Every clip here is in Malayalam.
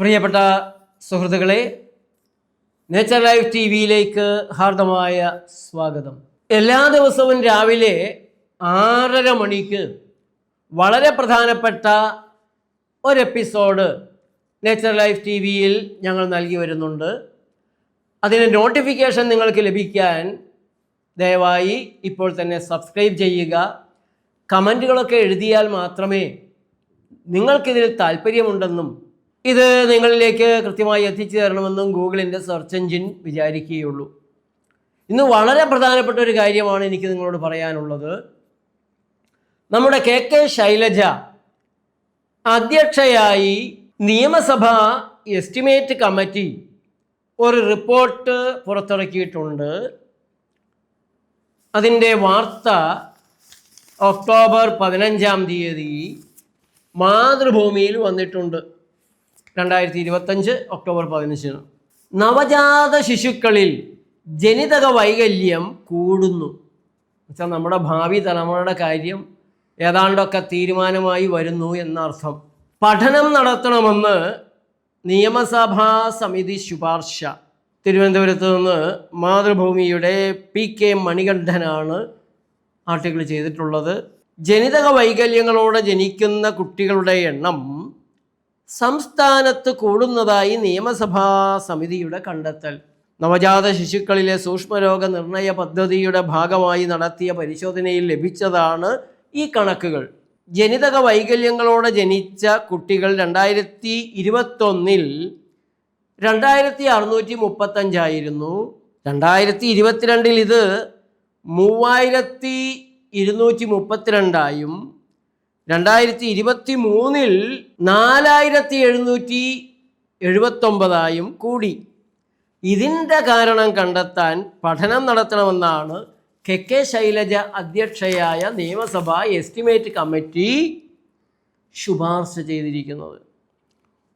പ്രിയപ്പെട്ട സുഹൃത്തുക്കളെ നേച്ചർ ലൈഫ് ടി വിയിലേക്ക് ഹാർദമായ സ്വാഗതം. എല്ലാ ദിവസവും രാവിലെ ആറര മണിക്ക് വളരെ പ്രധാനപ്പെട്ട ഒരു എപ്പിസോഡ് നേച്ചർ ലൈഫ് ടി വിയിൽ ഞങ്ങൾ നൽകി വരുന്നുണ്ട്. അതിന് നോട്ടിഫിക്കേഷൻ നിങ്ങൾക്ക് ലഭിക്കാൻ ദയവായി ഇപ്പോൾ തന്നെ സബ്സ്ക്രൈബ് ചെയ്യുക. കമന്റുകളൊക്കെ എഴുതിയാൽ മാത്രമേ നിങ്ങൾക്കിതിൽ താല്പര്യമുണ്ടെന്നും ഇത് നിങ്ങളിലേക്ക് കൃത്യമായി എത്തിച്ചു തരണമെന്നും ഗൂഗിളിന്റെ സെർച്ച് എഞ്ചിൻ വിചാരിക്കുകയുള്ളൂ. ഇന്ന് വളരെ പ്രധാനപ്പെട്ട ഒരു കാര്യമാണ് എനിക്ക് നിങ്ങളോട് പറയാനുള്ളത്. നമ്മുടെ കെ കെ ശൈലജ അധ്യക്ഷയായി നിയമസഭാ എസ്റ്റിമേറ്റ് കമ്മിറ്റി ഒരു റിപ്പോർട്ട് പുറത്തിറക്കിയിട്ടുണ്ട്. അതിന്റെ വാർത്ത ഒക്ടോബർ പതിനഞ്ചാം തീയതി മാതൃഭൂമിയിൽ വന്നിട്ടുണ്ട്. രണ്ടായിരത്തി ഇരുപത്തഞ്ച് ഒക്ടോബർ പതിനഞ്ചിന്. നവജാത ശിശുക്കളിൽ ജനിതക വൈകല്യം കൂടുന്നു. വെച്ചാൽ നമ്മുടെ ഭാവി തലമുറയുടെ കാര്യം ഏതാണ്ടൊക്കെ തീരുമാനമായി വരുന്നു എന്നർത്ഥം. പഠനം നടത്തണമെന്ന് നിയമസഭാ സമിതി ശുപാർശ. തിരുവനന്തപുരത്ത് നിന്ന് മാതൃഭൂമിയുടെ പി കെ മണികണ്ഠനാണ് ആർട്ടിക്കിൾ ചെയ്തിട്ടുള്ളത്. ജനിതക വൈകല്യങ്ങളോടെ ജനിക്കുന്ന കുട്ടികളുടെ എണ്ണം സംസ്ഥാനത്ത് കൂടുന്നതായി നിയമസഭാ സമിതിയുടെ കണ്ടെത്തൽ. നവജാത ശിശുക്കളിലെ സൂക്ഷ്മരോഗ നിർണയ പദ്ധതിയുടെ ഭാഗമായി നടത്തിയ പരിശോധനയിൽ ലഭിച്ചതാണ് ഈ കണക്കുകൾ. ജനിതക വൈകല്യങ്ങളോടെ ജനിച്ച കുട്ടികൾ രണ്ടായിരത്തി ഇരുപത്തൊന്നിൽ രണ്ടായിരത്തി അറുന്നൂറ്റി മുപ്പത്തഞ്ചായിരുന്നു രണ്ടായിരത്തി ഇരുപത്തിരണ്ടിൽ ഇത് മൂവായിരത്തി ഇരുന്നൂറ്റി മുപ്പത്തിരണ്ടായും രണ്ടായിരത്തി ഇരുപത്തി മൂന്നിൽ നാലായിരത്തി എഴുന്നൂറ്റി എഴുപത്തൊമ്പതായും കൂടി. ഇതിന്റെ കാരണം കണ്ടെത്താൻ പഠനം നടത്തണമെന്നാണ് കെ കെ ശൈലജ അധ്യക്ഷയായ നിയമസഭാ എസ്റ്റിമേറ്റ് കമ്മിറ്റി ശുപാർശ ചെയ്തിരിക്കുന്നത്.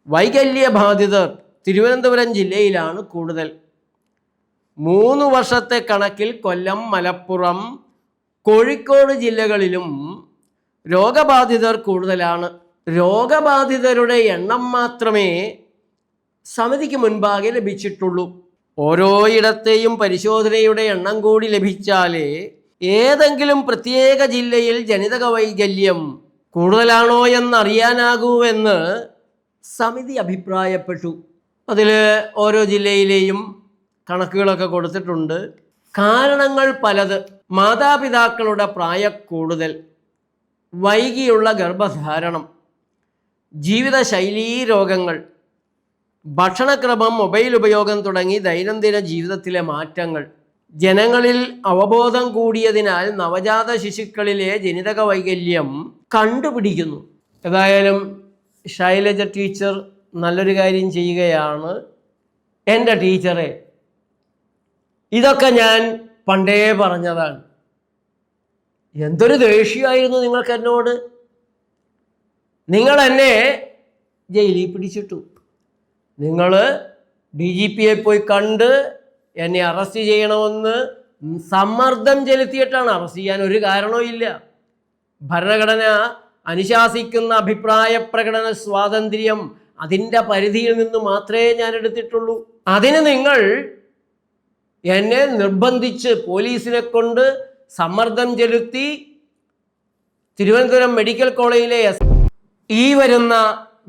വൈകല്യ ബാധിതർ തിരുവനന്തപുരം ജില്ലയിലാണ് കൂടുതൽ. മൂന്ന് വർഷത്തെ കണക്കിൽ കൊല്ലം മലപ്പുറം കോഴിക്കോട് ജില്ലകളിലും രോഗബാധിതർ കൂടുതലാണ്. രോഗബാധിതരുടെ എണ്ണം മാത്രമേ സമിതിക്ക് മുൻപാകെ ലഭിച്ചിട്ടുള്ളൂ. ഓരോയിടത്തെയും പരിശോധനയുടെ എണ്ണം കൂടി ലഭിച്ചാലേ ഏതെങ്കിലും പ്രത്യേക ജില്ലയിൽ ജനിതക വൈകല്യം കൂടുതലാണോ എന്നറിയാനാകൂവെന്ന് സമിതി അഭിപ്രായപ്പെട്ടു. അതിൽ ഓരോ ജില്ലയിലെയും കണക്കുകളൊക്കെ കൊടുത്തിട്ടുണ്ട്. കാരണങ്ങൾ പലത്. മാതാപിതാക്കളുടെ പ്രായക്കൂടുതൽ വൈകിയുള്ള ഗർഭധാരണം ജീവിതശൈലീ രോഗങ്ങൾ ഭക്ഷണക്രമം മൊബൈൽ ഉപയോഗം തുടങ്ങി ദൈനംദിന ജീവിതത്തിലെ മാറ്റങ്ങൾ. ജനങ്ങളിൽ അവബോധം കൂടിയതിനാൽ നവജാത ശിശുക്കളിലെ ജനിതക വൈകല്യം കണ്ടുപിടിക്കുന്നു. ഏതായാലും ശൈലജ ടീച്ചർ നല്ലൊരു കാര്യം ചെയ്യുകയാണ്. എന്റെ ടീച്ചറെ ഇതൊക്കെ ഞാൻ പണ്ടേ പറഞ്ഞതാണ്. എന്തൊരു ദേഷ്യമായിരുന്നു നിങ്ങൾക്ക് എന്നോട്? നിങ്ങൾ എന്നെ ജയിലിൽ പിടിച്ചിട്ടു. നിങ്ങൾ ഡി ജി പിയെ പോയി കണ്ട് എന്നെ അറസ്റ്റ് ചെയ്യണമെന്ന് സമ്മർദ്ദം ചെലുത്തിയിട്ടാണ് അറസ്റ്റ് ചെയ്യാൻ ഒരു കാരണവും ഇല്ല. ഭരണഘടന അനുശാസിക്കുന്ന അഭിപ്രായ പ്രകടന സ്വാതന്ത്ര്യം അതിന്റെ പരിധിയിൽ നിന്ന് മാത്രമേ ഞാൻ എടുത്തിട്ടുള്ളൂ. അതിന് നിങ്ങൾ എന്നെ നിർബന്ധിച്ച് പോലീസിനെ കൊണ്ട് സമ്മർദ്ദം ചെലുത്തി തിരുവനന്തപുരം മെഡിക്കൽ കോളേജിലെ ഈ വരുന്ന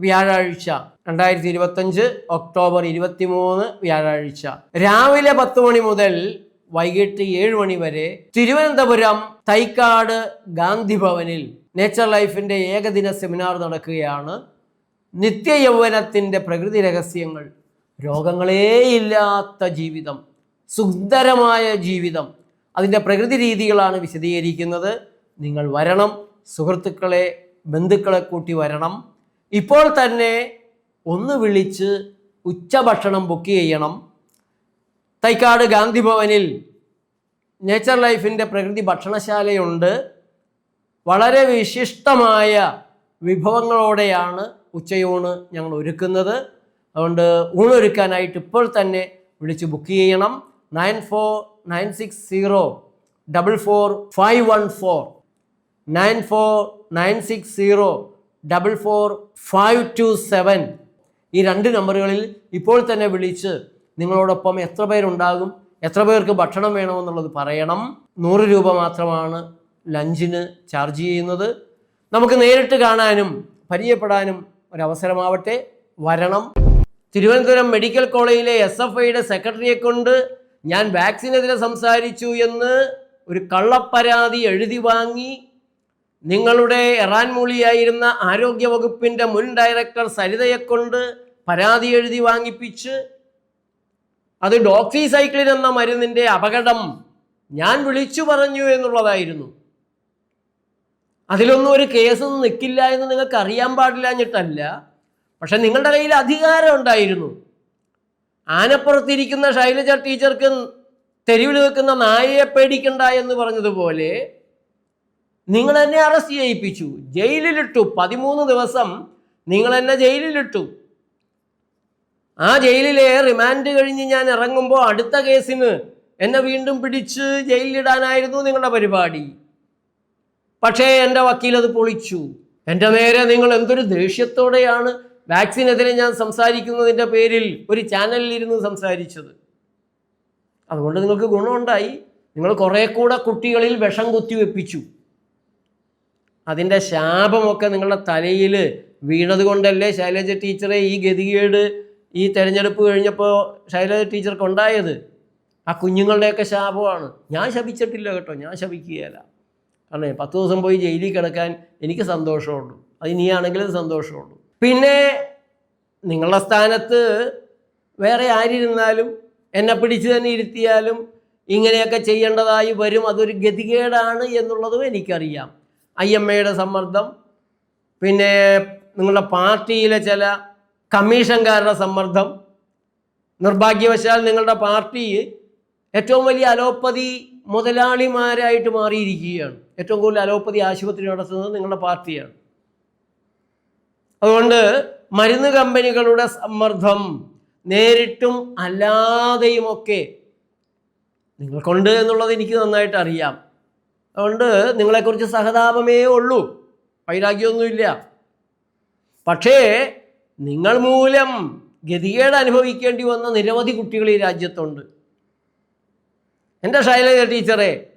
വ്യാഴാഴ്ച രണ്ടായിരത്തി ഇരുപത്തഞ്ച് ഒക്ടോബർ ഇരുപത്തിമൂന്ന് വ്യാഴാഴ്ച. രാവിലെ പത്ത് മണി മുതൽ വൈകിട്ട് ഏഴ് മണി വരെ തിരുവനന്തപുരം തൈക്കാട് ഗാന്ധി ഭവനിൽ നേച്ചർ ലൈഫിന്റെ ഏകദിന സെമിനാർ നടക്കുകയാണ്. നിത്യ യൗവനത്തിന്റെ പ്രകൃതി രഹസ്യങ്ങൾ രോഗങ്ങളേയില്ലാത്ത ജീവിതം സുന്ദരമായ ജീവിതം അതിന്റെ പ്രകൃതി രീതികളാണ് വിശദീകരിക്കുന്നത്. നിങ്ങൾ വരണം. സുഹൃത്തുക്കളെ ബന്ധുക്കളെ കൂട്ടി വരണം. ഇപ്പോൾ തന്നെ ഒന്ന് വിളിച്ച് ഉച്ചഭക്ഷണം ബുക്ക് ചെയ്യണം. തൈക്കാട് ഗാന്ധി ഭവനിൽ നേച്ചർ ലൈഫിന്റെ പ്രകൃതി ഭക്ഷണശാലയുണ്ട്. വളരെ വിശിഷ്ടമായ വിഭവങ്ങളോടെയാണ് ഉച്ചയൂണ് ഞങ്ങൾ ഒരുക്കുന്നത്. അതുകൊണ്ട് ഊണൊരുക്കാനായിട്ട് ഇപ്പോൾ തന്നെ വിളിച്ച് ബുക്ക് ചെയ്യണം. Nine four nine six zero double four five one four. Nine four nine six zero double four five two seven. ഈ രണ്ട് നമ്പറുകളിൽ ഇപ്പോൾ തന്നെ വിളിച്ച് നിങ്ങളോടൊപ്പം എത്ര പേരുണ്ടാകും എത്ര പേർക്ക് ഭക്ഷണം വേണമെന്നുള്ളത് പറയണം. നൂറ് രൂപ മാത്രമാണ് ലഞ്ചിന് ചാർജ് ചെയ്യുന്നത്. നമുക്ക് നേരിട്ട് കാണാനും പരിചയപ്പെടാനും ഒരവസരമാവട്ടെ. വരണം. തിരുവനന്തപുരം മെഡിക്കൽ കോളേജിലെ എസ് എഫ് ഐയുടെ സെക്രട്ടറിയെ കൊണ്ട് ഞാൻ വാക്സിനെതിരെ സംസാരിച്ചു എന്ന് ഒരു കള്ളപ്പരാതി എഴുതി വാങ്ങി നിങ്ങളുടെ എറാൻമൂളിയായിരുന്ന ആരോഗ്യ വകുപ്പിന്റെ മുൻ ഡയറക്ടർ സരിതയെക്കൊണ്ട് പരാതി എഴുതി വാങ്ങിപ്പിച്ച് അത് ഡോക്സിസൈക്ലിൻ എന്ന മരുന്നിന്റെ അപകടം ഞാൻ വിളിച്ചു പറഞ്ഞു എന്നുള്ളതായിരുന്നു. അതിലൊന്നും ഒരു കേസൊന്നും നിൽക്കില്ല എന്ന് നിങ്ങൾക്ക് അറിയാൻ പാടില്ല എന്നിട്ടല്ല പക്ഷെ നിങ്ങളുടെ കയ്യിൽ അധികാരം ഉണ്ടായിരുന്നു. ആനപ്പുറത്തിരിക്കുന്ന ശൈലജ ടീച്ചർക്ക് തെരുവിൽ നിൽക്കുന്ന നായയെ പേടിക്കണ്ട എന്ന് പറഞ്ഞതുപോലെ നിങ്ങൾ എന്നെ അറസ്റ്റ് ചെയ്യിപ്പിച്ചു. ജയിലിലിട്ടു. പതിമൂന്ന് ദിവസം നിങ്ങൾ എന്നെ ജയിലിലിട്ടു. ആ ജയിലിലെ റിമാൻഡ് കഴിഞ്ഞ് ഞാൻ ഇറങ്ങുമ്പോൾ അടുത്ത കേസിന് എന്നെ വീണ്ടും പിടിച്ച് ജയിലിലിടാനായിരുന്നു നിങ്ങളുടെ പരിപാടി. പക്ഷേ എന്റെ വക്കീലത് പൊളിച്ചു. എന്റെ നേരെ നിങ്ങൾ എന്തൊരു ദേഷ്യത്തോടെയാണ് വാക്സിനെതിരെ ഞാൻ സംസാരിക്കുന്നതിന്റെ പേരിൽ ഒരു ചാനലിൽ ഇരുന്ന് സംസാരിച്ചത്. അതുകൊണ്ട് നിങ്ങൾക്ക് ഗുണമുണ്ടായി. നിങ്ങൾ കുറേ കൂടെ കുട്ടികളിൽ വിഷം കുത്തിവെപ്പിച്ചു അതിന്റെ ശാപമൊക്കെ നിങ്ങളുടെ തലയിൽ വീണത് കൊണ്ടല്ലേ ശൈലജ ടീച്ചറെ ഈ ഗതികേട് ഈ തെരഞ്ഞെടുപ്പ് കഴിഞ്ഞപ്പോൾ ശൈലജ ടീച്ചർക്ക് ഉണ്ടായത്? ആ കുഞ്ഞുങ്ങളുടെയൊക്കെ ശാപമാണ്. ഞാൻ ശപിച്ചിട്ടില്ല കേട്ടോ. ഞാൻ ശപിക്കുകയല്ല. കാരണം പത്ത് ദിവസം പോയി ജയിലിൽ കിടക്കാൻ എനിക്ക് സന്തോഷമുള്ളൂ. അത് ഇനിയാണെങ്കിലും സന്തോഷമുള്ളൂ. പിന്നെ നിങ്ങളുടെ സ്ഥാനത്ത് വേറെ ആരിരുന്നാലും എന്നെ പിടിച്ചു തന്നെ ഇരുത്തിയാലും ഇങ്ങനെയൊക്കെ ചെയ്യേണ്ടതായി വരും. അതൊരു ഗതികേടാണ് എന്നുള്ളതും എനിക്കറിയാം. ഐ എം എയുടെ സമ്മർദ്ദം പിന്നെ നിങ്ങളുടെ പാർട്ടിയിലെ ചില കമ്മീഷൻകാരുടെ സമ്മർദ്ദം. നിർഭാഗ്യവശാൽ നിങ്ങളുടെ പാർട്ടി ഏറ്റവും വലിയ അലോപ്പതി മുതലാളിമാരായിട്ട് മാറിയിരിക്കുകയാണ്. ഏറ്റവും കൂടുതൽ അലോപ്പതി ആശുപത്രി നടത്തുന്നത് നിങ്ങളുടെ പാർട്ടിയാണ്. അതുകൊണ്ട് മരുന്ന് കമ്പനികളുടെ സമ്മർദ്ദം നേരിട്ടും അല്ലാതെയുമൊക്കെ നിങ്ങൾക്കുണ്ട് എന്നുള്ളത് എനിക്ക് നന്നായിട്ട് അറിയാം. അതുകൊണ്ട് നിങ്ങളെക്കുറിച്ച് സഹതാപമേ ഉള്ളൂ. വൈരാഗ്യമൊന്നുമില്ല. പക്ഷേ നിങ്ങൾ മൂലം ഗതികേട് അനുഭവിക്കേണ്ടി വന്ന നിരവധി കുട്ടികൾ ഈ രാജ്യത്തുണ്ട്. എന്റെ ശൈലജ ടീച്ചറെ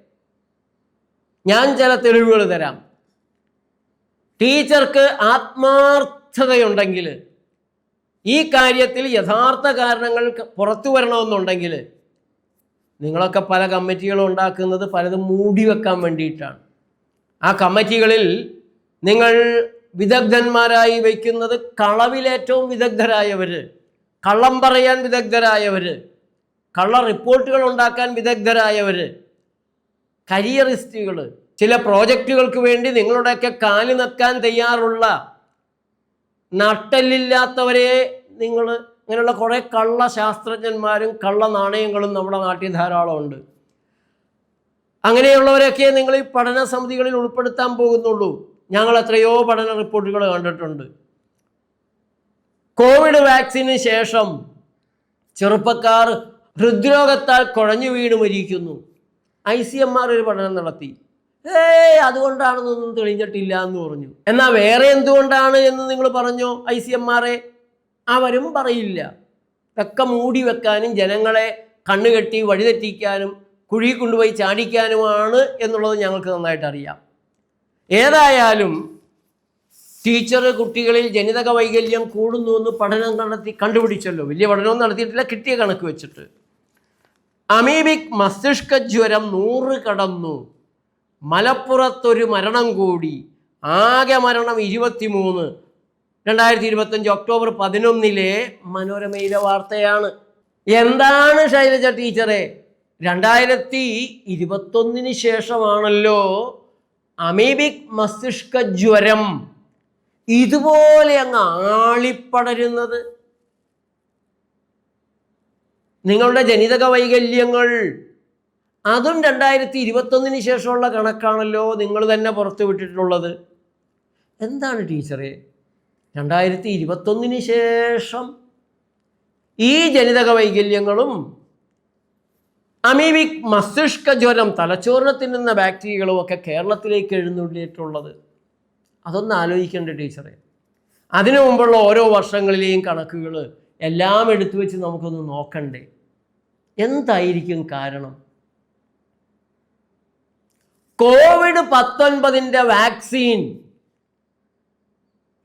ഞാൻ ചില തെളിവുകൾ തരാം. ടീച്ചർക്ക് ആത്മാർത്ഥതയുണ്ടെങ്കിൽ ഈ കാര്യത്തിൽ യഥാർത്ഥ കാരണങ്ങൾ പുറത്തു വരണമെന്നുണ്ടെങ്കിൽ നിങ്ങളൊക്കെ പല കമ്മിറ്റികളും ഉണ്ടാക്കുന്നത് പലതും മൂടി വെക്കാൻ വേണ്ടിയിട്ടാണ്. ആ കമ്മിറ്റികളിൽ നിങ്ങൾ വിദഗ്ധന്മാരായി വയ്ക്കുന്നത് കളവിലേറ്റവും വിദഗ്ധരായവർ കള്ളം പറയാൻ വിദഗ്ധരായവർ കള്ള റിപ്പോർട്ടുകൾ ഉണ്ടാക്കാൻ വിദഗ്ധരായവർ കരിയറിസ്റ്റുകൾ ചില പ്രോജക്റ്റുകൾക്ക് വേണ്ടി നിങ്ങളുടെയൊക്കെ കാലി നിൽക്കാൻ തയ്യാറുള്ള നട്ടലില്ലാത്തവരെ നിങ്ങൾ ഇങ്ങനെയുള്ള കുറേ കള്ള ശാസ്ത്രജ്ഞന്മാരും കള്ള നാണയങ്ങളും നമ്മുടെ നാട്ടിൽ ധാരാളമുണ്ട്. അങ്ങനെയുള്ളവരൊക്കെ നിങ്ങൾ ഈ പഠന സമിതികളിൽ ഉൾപ്പെടുത്താൻ പോകുന്നുള്ളൂ. ഞങ്ങൾ എത്രയോ പഠന റിപ്പോർട്ടുകൾ കണ്ടിട്ടുണ്ട്. കോവിഡ് വാക്സിന് ശേഷം ചെറുപ്പക്കാർ ഹൃദ്രോഗത്താൽ കുഴഞ്ഞു വീണ് മരിക്കുന്നു. ഐ സി എം ആർ ഒരു പഠനം നടത്തി. ഏയ് അതുകൊണ്ടാണെന്നൊന്നും തെളിഞ്ഞിട്ടില്ല എന്ന് പറഞ്ഞു. എന്നാൽ വേറെ എന്തുകൊണ്ടാണ് എന്ന് നിങ്ങൾ പറഞ്ഞോ ഐ സി എം അവരും പറയില്ല. ഒക്കെ മൂടി വെക്കാനും ജനങ്ങളെ കണ്ണുകെട്ടി വഴിതെറ്റിക്കാനും കുഴി കൊണ്ടുപോയി ചാടിക്കാനുമാണ് എന്നുള്ളത് ഞങ്ങൾക്ക് നന്നായിട്ട് അറിയാം. ഏതായാലും ടീച്ചർ കുട്ടികളിൽ ജനിതക വൈകല്യം കൂടുന്നു എന്ന് പഠനം നടത്തി കണ്ടുപിടിച്ചല്ലോ. വലിയ പഠനവും നടത്തിയിട്ടില്ല കിട്ടിയ കണക്ക് വെച്ചിട്ട്. അമീബിക് മസ്തിഷ്ക ജ്വരം നൂറ് കടന്നു. മലപ്പുറത്തൊരു മരണം കൂടി. ആകെ മരണം ഇരുപത്തിമൂന്ന്. രണ്ടായിരത്തി ഇരുപത്തഞ്ച് ഒക്ടോബർ പതിനൊന്നിലെ മനോരമയിലെ വാർത്തയാണ്. എന്താണ് ശൈലജ ടീച്ചറെ? രണ്ടായിരത്തി ഇരുപത്തൊന്നിന് ശേഷമാണല്ലോ അമീബിക് മസ്തിഷ്ക ജ്വരം ഇതുപോലെ അങ്ങ് ആളിപ്പടരുന്നത്. നിങ്ങളുടെ ജനിതക വൈകല്യങ്ങൾ അതും രണ്ടായിരത്തി ഇരുപത്തൊന്നിന് ശേഷമുള്ള കണക്കാണല്ലോ നിങ്ങൾ തന്നെ പുറത്ത് വിട്ടിട്ടുള്ളത്. എന്താണ് ടീച്ചറെ? രണ്ടായിരത്തി ഇരുപത്തൊന്നിന് ശേഷം ഈ ജനിതക വൈകല്യങ്ങളും അമീബിക് മസ്തിഷ്ക ജ്വരം തലച്ചോറിനെ തിന്നുന്ന ബാക്ടീരിയകളും ഒക്കെ കേരളത്തിലേക്ക് എഴുന്നള്ളിയിട്ടുള്ളത്. അതൊന്ന് ആലോചിക്കേണ്ട ടീച്ചറെ? അതിനു മുമ്പുള്ള ഓരോ വർഷങ്ങളിലെയും കണക്കുകൾ എല്ലാം എടുത്തു വെച്ച് നമുക്കൊന്ന് നോക്കണ്ടേ? എന്തായിരിക്കും കാരണം? Covid പത്തൊൻപതിന്റെ vaccine.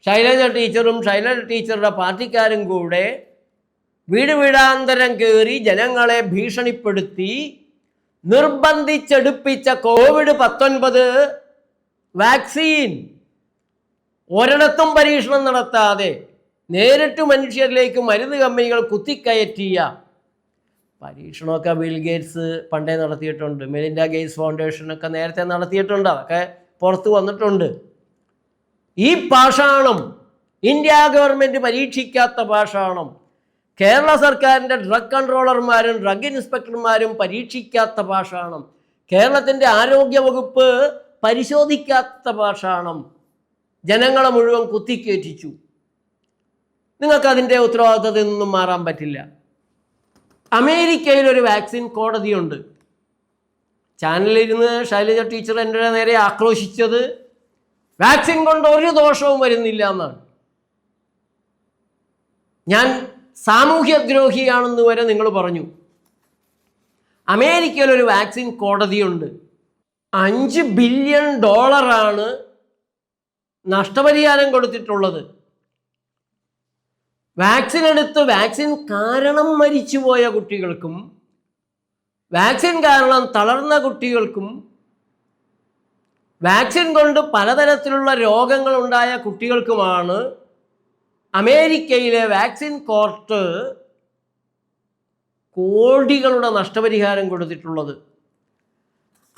ശൈലജ ടീച്ചറും ശൈലജ ടീച്ചറുടെ പാർട്ടിക്കാരും കൂടെ വീട് വീടാന്തരം കയറി ജനങ്ങളെ ഭീഷണിപ്പെടുത്തി നിർബന്ധിച്ചെടുപ്പിച്ച കോവിഡ് പത്തൊൻപത് വാക്സിൻ. ഒരിടത്തും പരീക്ഷണം നടത്താതെ നേരിട്ട് മനുഷ്യരിലേക്ക് മരുന്ന് കമ്പനികൾ കുത്തിക്കയറ്റിയ പരീക്ഷണമൊക്കെ ബിൽ ഗേറ്റ്സ് പണ്ടേ നടത്തിയിട്ടുണ്ട്. മെലിൻഡ ഗേറ്റ്സ് ഫൗണ്ടേഷനൊക്കെ നേരത്തെ നടത്തിയിട്ടുണ്ട്. അതൊക്കെ പുറത്ത് വന്നിട്ടുണ്ട്. ഈ പാഷാണം ഇന്ത്യ ഗവൺമെന്റ് പരീക്ഷിക്കാത്ത പാഷാണം കേരള സർക്കാരിന്റെ ഡ്രഗ് കൺട്രോളർമാരും ഡ്രഗ് ഇൻസ്പെക്ടർമാരും പരീക്ഷിക്കാത്ത പാഷാണം കേരളത്തിന്റെ ആരോഗ്യ വകുപ്പ് പരിശോധിക്കാത്ത പാഷാണം ജനങ്ങളെ മുഴുവൻ കുത്തിക്കേറ്റിച്ചു. നിങ്ങൾക്ക് അതിന്റെ ഉത്തരവാദിത്തത്തിൽ നിന്നും മാറാൻ പറ്റില്ല. അമേരിക്കയിൽ ഒരു വാക്സിൻ കോടതിയുണ്ട്. ചാനലിരുന്ന് ശൈലജ ടീച്ചർ എന്റെ നേരെ ആക്രോശിച്ചത് വാക്സിൻ കൊണ്ട് ഒരു ദോഷവും വരുന്നില്ല എന്നാണ്. ഞാൻ സാമൂഹ്യദ്രോഹിയാണെന്ന് വരെ നിങ്ങൾ പറഞ്ഞു. അമേരിക്കയിൽ ഒരു വാക്സിൻ കോടതിയുണ്ട്. അഞ്ച് ബില്യൺ ഡോളറാണ് നഷ്ടപരിഹാരം കൊടുത്തിട്ടുള്ളത്. വാക്സിൻ എടുത്ത് വാക്സിൻ കാരണം മരിച്ചുപോയ കുട്ടികൾക്കും വാക്സിൻ കാരണം തളർന്ന കുട്ടികൾക്കും വാക്സിൻ കൊണ്ട് പലതരത്തിലുള്ള രോഗങ്ങൾ ഉണ്ടായ കുട്ടികൾക്കുമാണ് അമേരിക്കയിലെ വാക്സിൻ കോർട്ട് കോടികളുടെ നഷ്ടപരിഹാരം കൊടുത്തിട്ടുള്ളത്.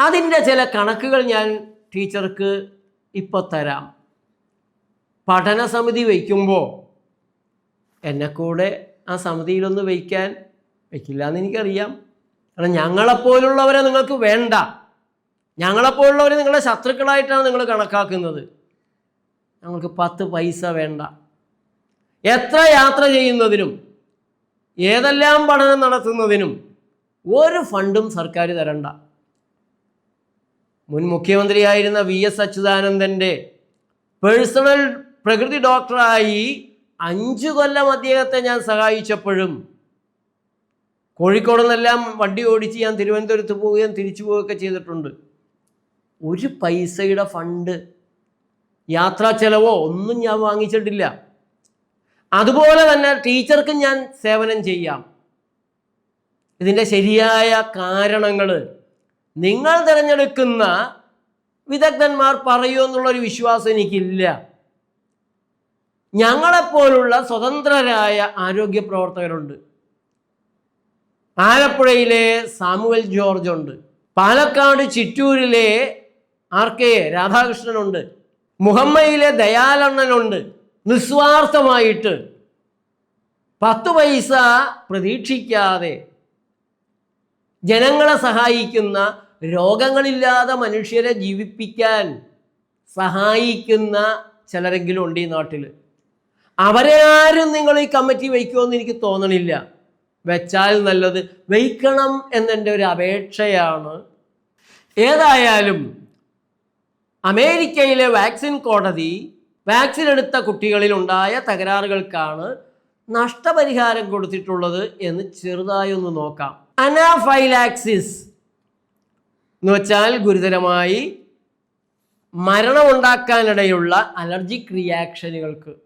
അതിന്റെ ചില കണക്കുകൾ ഞാൻ ടീച്ചർക്ക് ഇപ്പോൾ തരാം. പഠന സമിതി വയ്ക്കുമ്പോൾ എന്നെ കൂടെ ആ സമിതിയിലൊന്ന് വയ്ക്കാൻ വയ്ക്കില്ല എന്ന് എനിക്കറിയാം. കാരണം ഞങ്ങളെപ്പോലുള്ളവരെ നിങ്ങൾക്ക് വേണ്ട. ഞങ്ങളെപ്പോലുള്ളവരെ നിങ്ങളുടെ ശത്രുക്കളായിട്ടാണ് നിങ്ങൾ കണക്കാക്കുന്നത്. ഞങ്ങൾക്ക് പത്ത് പൈസ വേണ്ട. എത്ര യാത്ര ചെയ്യുന്നതിനും ഏതെല്ലാം പഠനം നടത്തുന്നതിനും ഒരു ഫണ്ടും സർക്കാർ തരണ്ട. മുൻ മുഖ്യമന്ത്രിയായിരുന്ന വി എസ് അച്യുതാനന്ദന്റെ പേഴ്സണൽ പ്രകൃതി ഡോക്ടറായി അഞ്ചു കൊല്ലം അദ്ദേഹത്തെ ഞാൻ സഹായിച്ചപ്പോഴും കോഴിക്കോട് നിന്നെല്ലാം വണ്ടി ഓടിച്ച് ഞാൻ തിരുവനന്തപുരത്ത് പോവുകയും തിരിച്ചു പോവുകയൊക്കെ ചെയ്തിട്ടുണ്ട്. ഒരു പൈസയുടെ ഫണ്ട് യാത്രാ ചെലവോ ഒന്നും ഞാൻ വാങ്ങിച്ചിട്ടില്ല. അതുപോലെ തന്നെ ടീച്ചർക്കും ഞാൻ സേവനം ചെയ്യാം. ഇതിന്റെ ശരിയായ കാരണങ്ങൾ നിങ്ങൾ തിരഞ്ഞെടുക്കുന്ന വിദഗ്ധന്മാർ പറയൂ എന്നുള്ളൊരു വിശ്വാസം എനിക്കില്ല. ഞങ്ങളെപ്പോലുള്ള സ്വതന്ത്രരായ ആരോഗ്യ പ്രവർത്തകരുണ്ട്. ആലപ്പുഴയിലെ സാമുവൽ ജോർജ് ഉണ്ട്. പാലക്കാട് ചിറ്റൂരിലെ ആർ കെ രാധാകൃഷ്ണനുണ്ട് മുഹമ്മയിലെ ദയാലണ്ണനുണ്ട് നിസ്വാർത്ഥമായിട്ട് പത്ത് പൈസ പ്രതീക്ഷിക്കാതെ ജനങ്ങളെ സഹായിക്കുന്ന രോഗങ്ങളില്ലാതെ മനുഷ്യരെ ജീവിപ്പിക്കാൻ സഹായിക്കുന്ന ചിലരെങ്കിലും ഉണ്ട് ഈ നാട്ടിൽ അവരെ ആരും നിങ്ങൾ ഈ കമ്മിറ്റി വയ്ക്കുമെന്ന് എനിക്ക് തോന്നണില്ല. വെച്ചാൽ നല്ലത് വയ്ക്കണം എന്നെന്റെ ഒരു അപേക്ഷയാണ്. ഏതായാലും അമേരിക്കയിലെ വാക്സിൻ കോടതി വാക്സിൻ എടുത്ത കുട്ടികളിൽ ഉണ്ടായ തകരാറുകൾക്കാണ് നഷ്ടപരിഹാരം കൊടുത്തിട്ടുള്ളത് എന്ന് ചെറുതായി ഒന്ന് നോക്കാം. അനാഫൈലാക്സിസ് എന്ന് വെച്ചാൽ ഗുരുതരമായി മരണമുണ്ടാക്കാനിടയുള്ള അലർജിക് റിയാക്ഷനുകൾക്ക്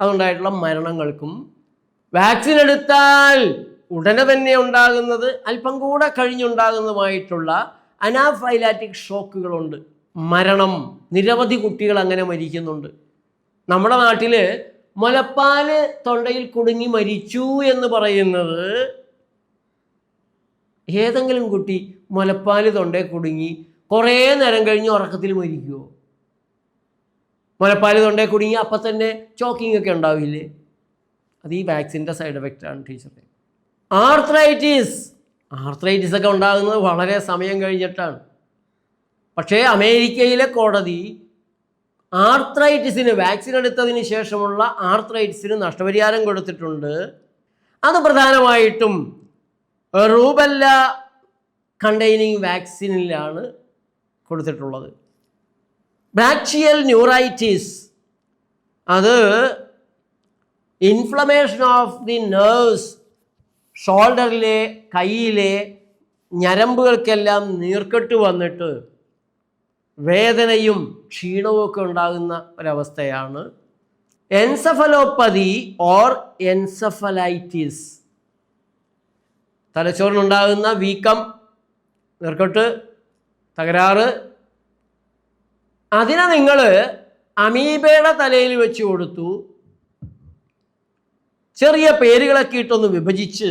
അതുണ്ടായിട്ടുള്ള മരണങ്ങൾക്കും വാക്സിൻ എടുത്താൽ ഉടനെ തന്നെ ഉണ്ടാകുന്നത് അല്പം കൂടെ കഴിഞ്ഞുണ്ടാകുന്നതുമായിട്ടുള്ള അനാഫൈലാറ്റിക് ഷോക്കുകളുണ്ട്. മരണം നിരവധി കുട്ടികൾ അങ്ങനെ മരിക്കുന്നുണ്ട്. നമ്മുടെ നാട്ടിൽ മുലപ്പാൽ തൊണ്ടയിൽ കുടുങ്ങി മരിച്ചു എന്ന് പറയുന്നത് ഏതെങ്കിലും കുട്ടി മുലപ്പാൽ തൊണ്ടയിൽ കുടുങ്ങി കുറേ നേരം കഴിഞ്ഞ് ഉറക്കത്തിൽ മരിക്കുമോ മുലപ്പാൽ തൊണ്ടയിൽ കുടുങ്ങി അപ്പം തന്നെ ചോക്കിംഗ് ഒക്കെ ഉണ്ടാവില്ലേ? അത് ഈ വാക്സിന്റെ സൈഡ് എഫക്റ്റാണ് ടീച്ചറെ ആർത്രൈറ്റിസ് ആർത്രൈറ്റിസ് ഒക്കെ ഉണ്ടാകുന്നത് വളരെ സമയം കഴിഞ്ഞിട്ടാണ്. പക്ഷേ അമേരിക്കയിലെ കോടതി ആർത്രൈറ്റിസിന് വാക്സിൻ എടുത്തതിന് ശേഷമുള്ള ആർത്രൈറ്റിസിന് നഷ്ടപരിഹാരം കൊടുത്തിട്ടുണ്ട്. അത് പ്രധാനമായിട്ടും റൂബല്ല കണ്ടെയ്നിങ് വാക്സിനിലാണ് കൊടുത്തിട്ടുള്ളത്. ബാക്ഷിയൽ ന്യൂറൈറ്റിസ് അത് ഇൻഫ്ലമേഷൻ ഓഫ് ദി നേഴ്സ് ഷോൾഡറിലെ കയ്യിലെ ഞരമ്പുകൾക്കെല്ലാം നീർക്കെട്ട് വന്നിട്ട് വേദനയും ക്ഷീണവും ഒക്കെ ഉണ്ടാകുന്ന ഒരവസ്ഥയാണ്. Encephalopathy or encephalitis. തലച്ചോറിനുണ്ടാകുന്ന വീക്കം നീർക്കെട്ട് തകരാറ് അതിനെ നിങ്ങൾ അമീബയുടെ തലയിൽ വെച്ച് കൊടുത്തു. ചെറിയ പേരുകളൊക്കെ ഇട്ടൊന്ന് വിഭജിച്ച്.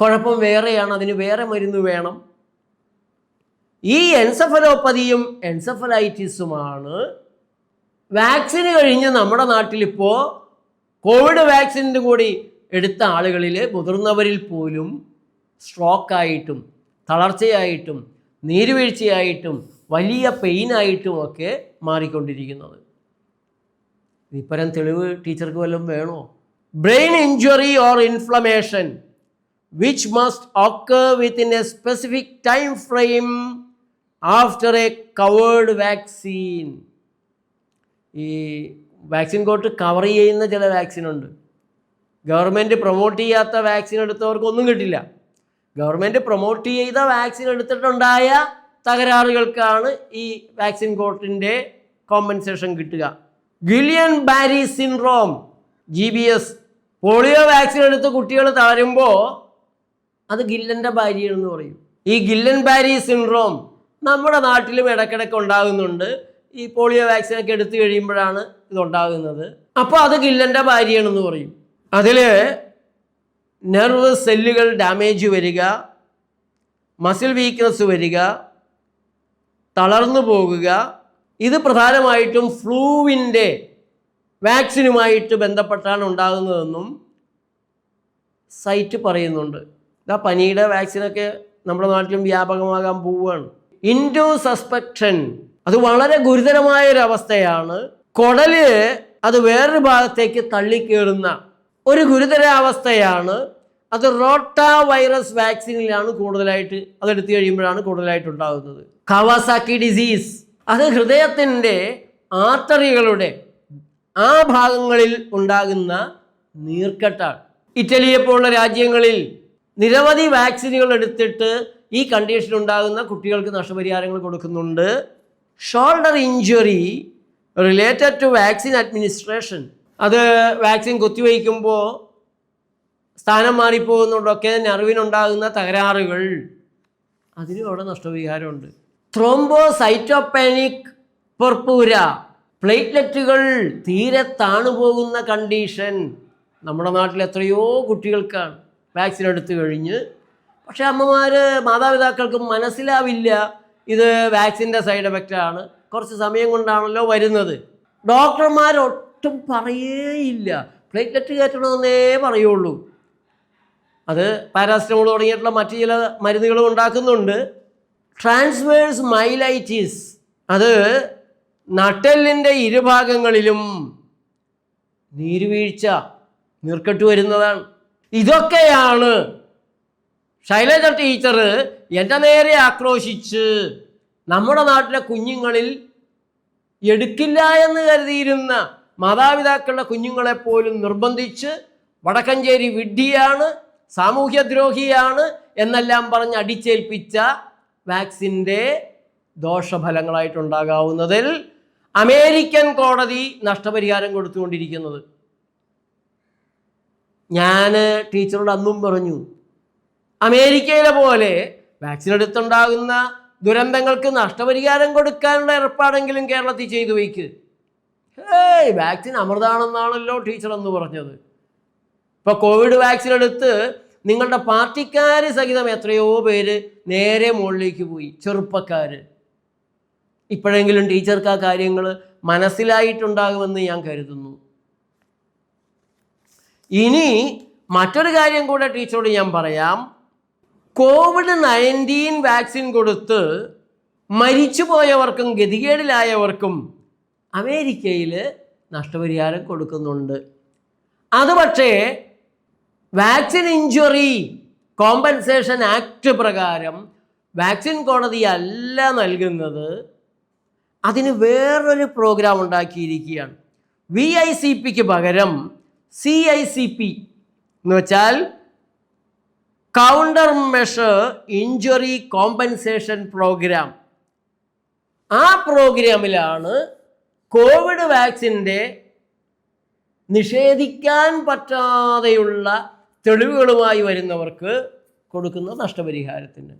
കുഴപ്പം വേറെയാണ് അതിന് വേറെ മരുന്ന് വേണം. ഈ എൻസഫലോപ്പതിയും എൻസഫലൈറ്റിസുമാണ്. വാക്സിന് കഴിഞ്ഞ് നമ്മുടെ നാട്ടിലിപ്പോൾ കോവിഡ് വാക്സിന്റെ കൂടി എടുത്ത ആളുകളിൽ മുതിർന്നവരിൽ പോലും സ്ട്രോക്കായിട്ടും തളർച്ചയായിട്ടും നീരുവീഴ്ചയായിട്ടും വലിയ പെയിനായിട്ടും ഒക്കെ മാറിക്കൊണ്ടിരിക്കുന്നത്. ഇപ്പരം തെളിവ് ടീച്ചർക്ക് വല്ലതും വേണോ? Brain injury or inflammation which must occur within a specific time frame after a covered vaccine. ഈ വാക്സിൻ കോട്ട് കവർ ചെയ്യുന്ന ചില വാക്സിൻ ഉണ്ട്. ഗവൺമെന്റ് പ്രൊമോട്ട് ചെയ്യാത്ത വാക്സിൻ എടുത്തവർക്ക് ഒന്നും കിട്ടില്ല. ഗവൺമെന്റ് പ്രൊമോട്ട് ചെയ്ത വാക്സിൻ എടുത്തിട്ടുണ്ടായ തകരാറുകൾക്കാണ് ഈ വാക്സിൻ കോട്ടിന്റെ കോമ്പൻസേഷൻ കിട്ടുക. Guillain Barre syndrome G B S polio vaccine എടുത്ത് കുട്ടികൾ തളരുമ്പോൾ അത് ഗില്ലന്റെ ഭാര്യയാണെന്ന് പറയും. ഈ ഗില്ലൻ ബാരി സിൻഡ്രോം നമ്മുടെ നാട്ടിലും ഇടയ്ക്കിടയ്ക്ക് ഉണ്ടാകുന്നുണ്ട്. ഈ പോളിയോ വാക്സിൻ ഒക്കെ എടുത്തു കഴിയുമ്പോഴാണ് ഇതുണ്ടാകുന്നത് അപ്പോൾ അത് ഗില്ലന്റെ ഭാര്യയാണെന്ന് പറയും. അതിൽ നെർവ് സെല്ലുകൾ ഡാമേജ് വരിക മസിൽ വീക്ക്നെസ് വരിക തളർന്നു പോകുക. ഇത് പ്രധാനമായിട്ടും ഫ്ലൂവിന്റെ വാക്സിനുമായിട്ട് ബന്ധപ്പെട്ടാണ് ഉണ്ടാകുന്നതെന്നും സൈറ്റ് പറയുന്നുണ്ട്. ഇതാ പനിയുടെ വാക്സിനൊക്കെ നമ്മുടെ നാട്ടിലും വ്യാപകമാകാൻ പോവുകയാണ്. ഇൻഡോ സസ്പെക്ഷൻ അത് വളരെ ഗുരുതരമായ ഒരു അവസ്ഥയാണ് കുടൽ അത് വേറൊരു ഭാഗത്തേക്ക് തള്ളിക്കേറുന്ന ഒരു ഗുരുതര അവസ്ഥയാണ് അത് റോട്ട വൈറസ് വാക്സിനിലാണ് കൂടുതലായിട്ട് അതെടുത്തു കഴിയുമ്പോഴാണ് കൂടുതലായിട്ട് ഉണ്ടാകുന്നത് കവാസാക്കി ഡിസീസ് അത് ഹൃദയത്തിന്റെ ആർട്ടറികളുടെ ആ ഭാഗങ്ങളിൽ ഉണ്ടാകുന്ന നീർക്കെട്ടാണ്. ഇറ്റലിയെ പോലുള്ള രാജ്യങ്ങളിൽ നിരവധി വാക്സിനുകൾ എടുത്തിട്ട് ഈ കണ്ടീഷൻ ഉണ്ടാകുന്ന കുട്ടികൾക്ക് നഷ്ടപരിഹാരങ്ങൾ കൊടുക്കുന്നുണ്ട്. Shoulder injury related to vaccine administration അത് വാക്സിൻ കുത്തിവയ്ക്കുമ്പോൾ സ്ഥാനം മാറിപ്പോകുന്നതുകൊണ്ടൊക്കെ നെർവിനുണ്ടാകുന്ന തകരാറുകൾ. അതിനും അവിടെ നഷ്ടപരിഹാരമുണ്ട്. ത്രോംബോസൈറ്റോപാനിക് പൊർപ്പൂര പ്ലേറ്റ്ലെറ്റുകൾ തീരെ താണുപോകുന്ന കണ്ടീഷൻ നമ്മുടെ നാട്ടിൽ എത്രയോ കുട്ടികൾക്കാണ്. വാക്സിൻ എടുത്തു കഴിഞ്ഞ്. പക്ഷേ അമ്മമാർ മാതാപിതാക്കൾക്ക് മനസ്സിലാവില്ല ഇത് വാക്സിന്റെ സൈഡ് എഫക്റ്റാണ് കുറച്ച് സമയം കൊണ്ടാണല്ലോ വരുന്നത്. ഡോക്ടർമാരൊട്ടും പറയേയില്ല. പ്ലേറ്റ്ലെറ്റ് കയറ്റണമെന്നേ പറയുള്ളൂ. അത് പാരാസിറ്റമോൾ തുടങ്ങിയിട്ടുള്ള മറ്റു ചില മരുന്നുകളും ഉണ്ടാക്കുന്നുണ്ട്. ട്രാൻസ്വേഴ്സ് മൈലൈറ്റിസ് അത് നട്ടെല്ലിന്റെ ഇരുഭാഗങ്ങളിലും നീരുവീഴ്ച നീർക്കെട്ട് വരുന്നതാണ്. ഇതൊക്കെയാണ് ശൈലജ ടീച്ചർ എന്റെ നേരെ ആക്രോശിച്ച് നമ്മുടെ നാട്ടിലെ കുഞ്ഞുങ്ങളിൽ എടുക്കില്ല എന്ന് കരുതിയിരുന്ന മാതാപിതാക്കളുടെ കുഞ്ഞുങ്ങളെ പോലും നിർബന്ധിച്ച് വടക്കഞ്ചേരി വിഡ്ഢിയാണ് സാമൂഹ്യദ്രോഹിയാണ് എന്നെല്ലാം പറഞ്ഞ് അടിച്ചേൽപ്പിച്ച വാക്സിന്റെ ദോഷഫലങ്ങളായിട്ടുണ്ടാകാവുന്നതിൽ അമേരിക്കൻ കോടതി നഷ്ടപരിഹാരം കൊടുത്തുകൊണ്ടിരിക്കുന്നത്. ഞാൻ ടീച്ചറോട് അന്നും പറഞ്ഞു അമേരിക്കയിലെ പോലെ വാക്സിൻ എടുത്തുണ്ടാകുന്ന ദുരന്തങ്ങൾക്ക് നഷ്ടപരിഹാരം കൊടുക്കാനുള്ള ഏർപ്പാടെങ്കിലും കേരളത്തിൽ ചെയ്തു വയ്ക്ക്. ഏയ് വാക്സിൻ അമൃതാണെന്നാണല്ലോ ടീച്ചർ എന്ന് പറഞ്ഞത്. ഇപ്പൊ കോവിഡ് വാക്സിൻ എടുത്ത് നിങ്ങളുടെ പാർട്ടിക്കാർ സഹിതം എത്രയോ പേര് നേരെ മുകളിലേക്ക് പോയി ചെറുപ്പക്കാർ ഇപ്പോഴെങ്കിലും ടീച്ചർക്ക് ആ കാര്യങ്ങൾ മനസ്സിലായിട്ടുണ്ടാകുമെന്ന് ഞാൻ കരുതുന്നു. ഇനി മറ്റൊരു കാര്യം കൂടെ ടീച്ചറോട് ഞാൻ പറയാം. കോവിഡ് നയന്റീൻ വാക്സിൻ കൊടുത്ത് മരിച്ചുപോയവർക്കും ഗതികേടിലായവർക്കും അമേരിക്കയിൽ നഷ്ടപരിഹാരം കൊടുക്കുന്നുണ്ട്. അത് പക്ഷേ വാക്സിൻ ഇഞ്ചുറി കോമ്പൻസേഷൻ ആക്ട് പ്രകാരം വാക്സിൻ കോടതി അല്ല നൽകുന്നത്. അതിന് വേറൊരു പ്രോഗ്രാം ഉണ്ടാക്കിയിരിക്കുകയാണ്. വി ഐ സി പിക്ക് പകരം സി ഐ സി പി എന്ന് വെച്ചാൽ counter measure injury compensation program ആ പ്രോഗ്രാമിലാണ് കോവിഡ് വാക്സിന്റെ നിഷേധിക്കാൻ പറ്റാതെയുള്ള തെളിവുകളുമായി വരുന്നവർക്ക് കൊടുക്കുന്ന നഷ്ടപരിഹാരത്തിന്.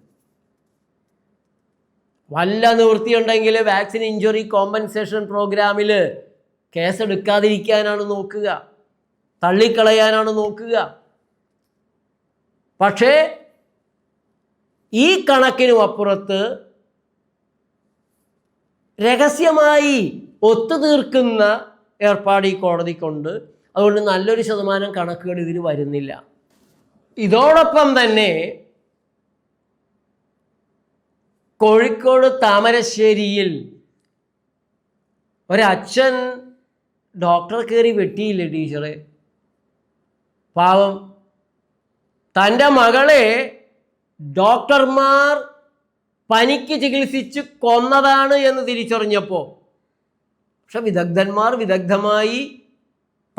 വല്ല നിവൃത്തിയുണ്ടെങ്കിൽ വാക്സിൻ ഇഞ്ചുറി കോമ്പൻസേഷൻ പ്രോഗ്രാമിൽ കേസെടുക്കാതിരിക്കാനാണ് നോക്കുക. തള്ളിക്കളയാനാണ് നോക്കുക. പക്ഷേ ഈ കണക്കിനും അപ്പുറത്ത് രഹസ്യമായി ഒത്തുതീർക്കുന്ന ഏർപ്പാട് ഈ കോടതിക്കുണ്ട്. അതുകൊണ്ട് നല്ലൊരു ശതമാനം കണക്കുകൾ ഇതിൽ വരുന്നില്ല. ഇതോടൊപ്പം തന്നെ കോഴിക്കോട് താമരശ്ശേരിയിൽ ഒരച്ഛൻ ഡോക്ടർ കയറി വെട്ടിയില്ലേ ടീച്ചറെ? പാവം. തന്റെ മകളെ ഡോക്ടർമാർ പനിക്ക് ചികിത്സിച്ച് കൊന്നതാണ് എന്ന് തിരിച്ചറിഞ്ഞപ്പോൾ. പക്ഷെ വിദഗ്ധന്മാർ വിദഗ്ധമായി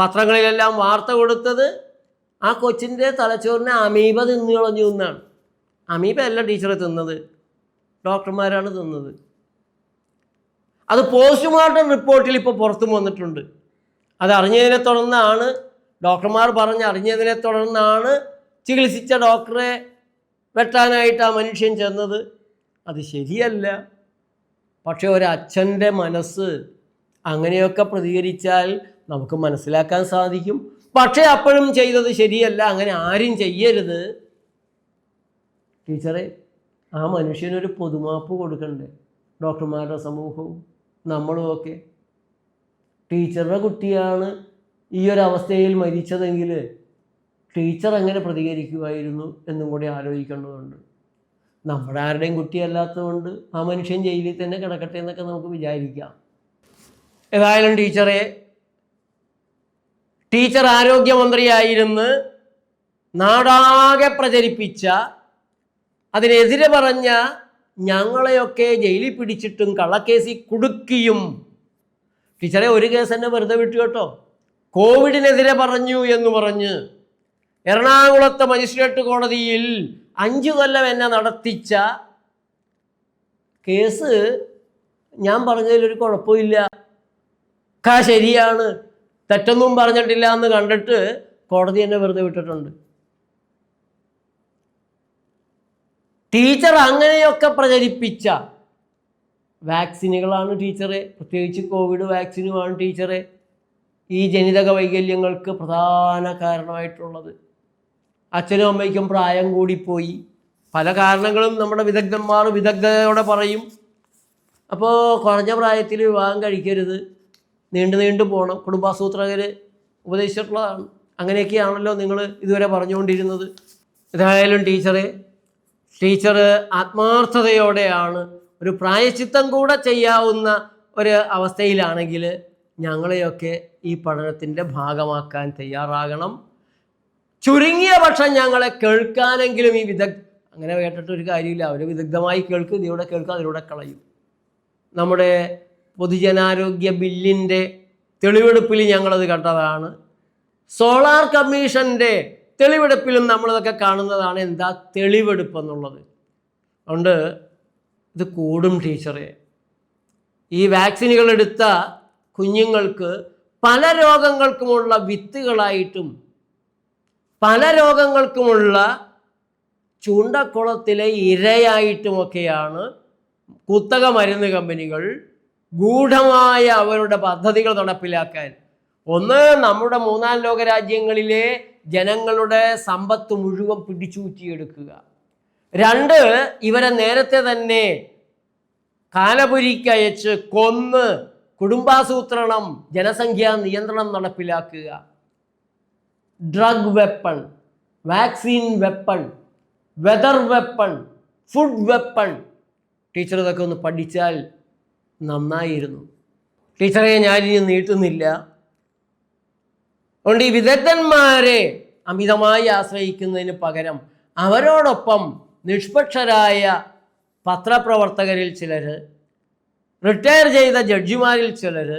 പത്രങ്ങളിലെല്ലാം വാർത്ത കൊടുത്തത് ആ കൊച്ചിന്റെ തലച്ചോറിനെ അമീബ തിന്നു കളഞ്ഞു എന്നാണ്. അമീബ അല്ല ടീച്ചറെ തിന്നത്. ഡോക്ടർമാരാണ് തിന്നത്. അത് പോസ്റ്റ്മോർട്ടം റിപ്പോർട്ടിൽ ഇപ്പോൾ പുറത്തു വന്നിട്ടുണ്ട്. അത് അറിഞ്ഞതിനെ തുടർന്നാണ് ഡോക്ടർമാർ പറഞ്ഞ് അറിഞ്ഞതിനെ തുടർന്നാണ് ചികിത്സിച്ച ഡോക്ടറെ വെട്ടാനായിട്ട് ആ മനുഷ്യൻ ചെന്നത്. അത് ശരിയല്ല. പക്ഷെ ഒരച്ഛന്റെ മനസ്സ് അങ്ങനെയൊക്കെ പ്രതികരിച്ചാൽ നമുക്ക് മനസ്സിലാക്കാൻ സാധിക്കും. പക്ഷേ അപ്പോഴും ചെയ്തത് ശരിയല്ല. അങ്ങനെ ആരും ചെയ്യരുത്. ടീച്ചറെ ആ മനുഷ്യനൊരു പൊതുമാപ്പ് കൊടുക്കണ്ടേ? ഡോക്ടർമാരുടെ സമൂഹവും നമ്മളും ഒക്കെ. ടീച്ചറുടെ കുട്ടിയാണ് ഈ ഒരു അവസ്ഥയിൽ മരിച്ചതെങ്കിൽ ടീച്ചർ എങ്ങനെ പ്രതികരിക്കുമായിരുന്നു എന്നും കൂടി ആലോചിക്കേണ്ടതുണ്ട്. നമ്മുടെ ആരുടെയും കുട്ടിയല്ലാത്തതുകൊണ്ട് ആ മനുഷ്യൻ ജയിലിൽ തന്നെ കിടക്കട്ടെ എന്നൊക്കെ നമുക്ക് വിചാരിക്കാം. ഏതായാലും ടീച്ചറെ ടീച്ചർ ആരോഗ്യമന്ത്രിയായിരുന്ന് നാടാകെ പ്രചരിപ്പിച്ച അതിനെതിരെ പറഞ്ഞ ഞങ്ങളെയൊക്കെ ജയിലിൽ പിടിച്ചിട്ടും കള്ളക്കേസിൽ കുടുക്കിയും. ടീച്ചറെ ഒരു കേസ് തന്നെ വെറുതെ വിട്ടു കേട്ടോ. കോവിഡിനെതിരെ പറഞ്ഞു എന്ന് പറഞ്ഞ് എറണാകുളത്തെ മജിസ്ട്രേറ്റ് കോടതിയിൽ അഞ്ചു കൊല്ലം എന്നെ നടത്തിച്ച കേസ് ഞാൻ പറഞ്ഞതിലൊരു കുഴപ്പമില്ല. ക ശരിയാണ്. തെറ്റൊന്നും പറഞ്ഞിട്ടില്ല എന്ന് കണ്ടിട്ട് കോടതി എന്നെ വെറുതെ വിട്ടിട്ടുണ്ട്. ടീച്ചർ അങ്ങനെയൊക്കെ പ്രചരിപ്പിച്ച വാക്സിനുകളാണ് ടീച്ചറെ. പ്രത്യേകിച്ച് കോവിഡ് വാക്സിനുമാണ് ടീച്ചറെ. ഈ ജനിതക വൈകല്യങ്ങൾക്ക് പ്രധാന കാരണമായിട്ടുള്ളത്. അച്ഛനും അമ്മയ്ക്കും പ്രായം കൂടിപ്പോയി. പല കാരണങ്ങളും നമ്മുടെ വിദഗ്ധന്മാർ വിദഗ്ധയോടെ പറയും. അപ്പോൾ കുറഞ്ഞ പ്രായത്തിൽ വിവാഹം കഴിക്കരുത്. നീണ്ടു നീണ്ടു പോകണം കുടുംബാസൂത്രകർ ഉപദേശിച്ചിട്ടുള്ളതാണ്. അങ്ങനെയൊക്കെയാണല്ലോ നിങ്ങൾ ഇതുവരെ പറഞ്ഞുകൊണ്ടിരുന്നത്. ഇതായാലും ടീച്ചറെ ടീച്ചർ ആത്മാർത്ഥതയോടെയാണ് ഒരു പ്രായശ്ചിത്തം കൂടെ ചെയ്യാവുന്ന ഒരു അവസ്ഥയിലാണെങ്കിൽ ഞങ്ങളെയൊക്കെ ഈ പഠനത്തിന്റെ ഭാഗമാക്കാൻ തയ്യാറാകണം. ചുരുങ്ങിയ പക്ഷം ഞങ്ങളെ കേൾക്കാനെങ്കിലും ഈ വിദഗ് അങ്ങനെ കേട്ടിട്ടൊരു കാര്യമില്ല. അവർ വിദഗ്ധമായി കേൾക്കും ഇതിലൂടെ കേൾക്കും അതിലൂടെ കളയും. നമ്മുടെ പൊതുജനാരോഗ്യ ബില്ലിന്റെ തെളിവെടുപ്പിൽ ഞങ്ങളത് കണ്ടതാണ്. സോളാർ കമ്മീഷന്റെ തെളിവെടുപ്പിലും നമ്മളിതൊക്കെ കാണുന്നതാണ് എന്താ തെളിവെടുപ്പ് എന്നുള്ളത്. അതുകൊണ്ട് ഇത് കൂടും ടീച്ചറെ. ഈ വാക്സിനുകൾ എടുത്ത കുഞ്ഞുങ്ങൾക്ക് പല രോഗങ്ങൾക്കുമുള്ള വിത്തുകളായിട്ടും പല രോഗങ്ങൾക്കുമുള്ള ചൂണ്ടക്കുളത്തിലെ ഇരയായിട്ടുമൊക്കെയാണ് കുത്തക മരുന്ന് കമ്പനികൾ ഗൂഢമായ അവരുടെ പദ്ധതികൾ നടപ്പിലാക്കാൻ. ഒന്ന് നമ്മുടെ മൂന്നാം ലോക രാജ്യങ്ങളിലെ ജനങ്ങളുടെ സമ്പത്ത് മുഴുവൻ പിടിച്ചൂറ്റിയെടുക്കുക. രണ്ട് ഇവരെ നേരത്തെ തന്നെ കാലപുരിക്കയച്ച് കൊന്ന് കുടുംബാസൂത്രണം ജനസംഖ്യാ നിയന്ത്രണം നടപ്പിലാക്കുക. Drug weapon vaccine weapon weather weapon food weapon. Teacher ഇതൊക്കെ ഒന്ന് പഠിച്ചാൽ നന്നായിരുന്നു. ടീച്ചറെ ഞാനിനി നീട്ടുന്നില്ല. അതുകൊണ്ട് ഈ വിദഗ്ധന്മാരെ അമിതമായി ആശ്രയിക്കുന്നതിന് പകരം അവരോടൊപ്പം നിഷ്പക്ഷരായ പത്രപ്രവർത്തകരിൽ ചിലർ റിട്ടയർ ചെയ്ത ജഡ്ജിമാരിൽ ചിലർ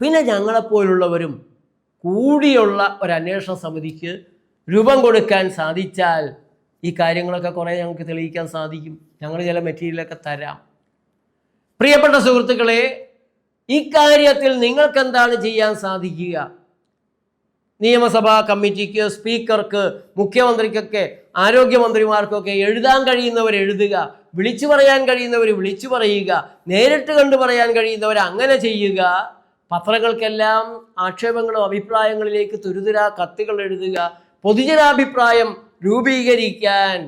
പിന്നെ ഞങ്ങളെപ്പോലുള്ളവരും കൂടിയുള്ള ഒരു അന്വേഷണ സമിതിക്ക് രൂപം കൊടുക്കാൻ സാധിച്ചാൽ ഈ കാര്യങ്ങളൊക്കെ കുറേ ഞങ്ങൾക്ക് തെളിയിക്കാൻ സാധിക്കും. ഞങ്ങൾ ചില മെറ്റീരിയലൊക്കെ തരാം. പ്രിയപ്പെട്ട സുഹൃത്തുക്കളെ ഇക്കാര്യത്തിൽ നിങ്ങൾക്ക് എന്താണ് ചെയ്യാൻ സാധിക്കുക? നിയമസഭാ കമ്മിറ്റിക്ക് സ്പീക്കർക്ക് മുഖ്യമന്ത്രിക്കൊക്കെ ആരോഗ്യമന്ത്രിമാർക്കൊക്കെ എഴുതാൻ കഴിയുന്നവർ എഴുതുക വിളിച്ചു പറയാൻ കഴിയുന്നവർ വിളിച്ചു പറയുക നേരിട്ട് കണ്ടു പറയാൻ കഴിയുന്നവർ അങ്ങനെ ചെയ്യുക പത്രങ്ങൾക്കെല്ലാം ആക്ഷേപങ്ങളും അഭിപ്രായങ്ങളിലേക്ക് തുരുതുരാ കത്തുകൾ എഴുതുക പൊതുജനാഭിപ്രായം രൂപീകരിക്കാൻ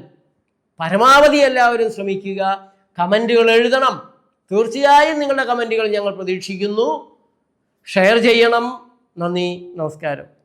പരമാവധി എല്ലാവരും ശ്രമിക്കുക കമന്റുകൾ എഴുതണം. തീർച്ചയായും നിങ്ങളുടെ കമന്റുകൾ ഞങ്ങൾ പ്രതീക്ഷിക്കുന്നു. ഷെയർ ചെയ്യണം. നന്ദി. നമസ്കാരം.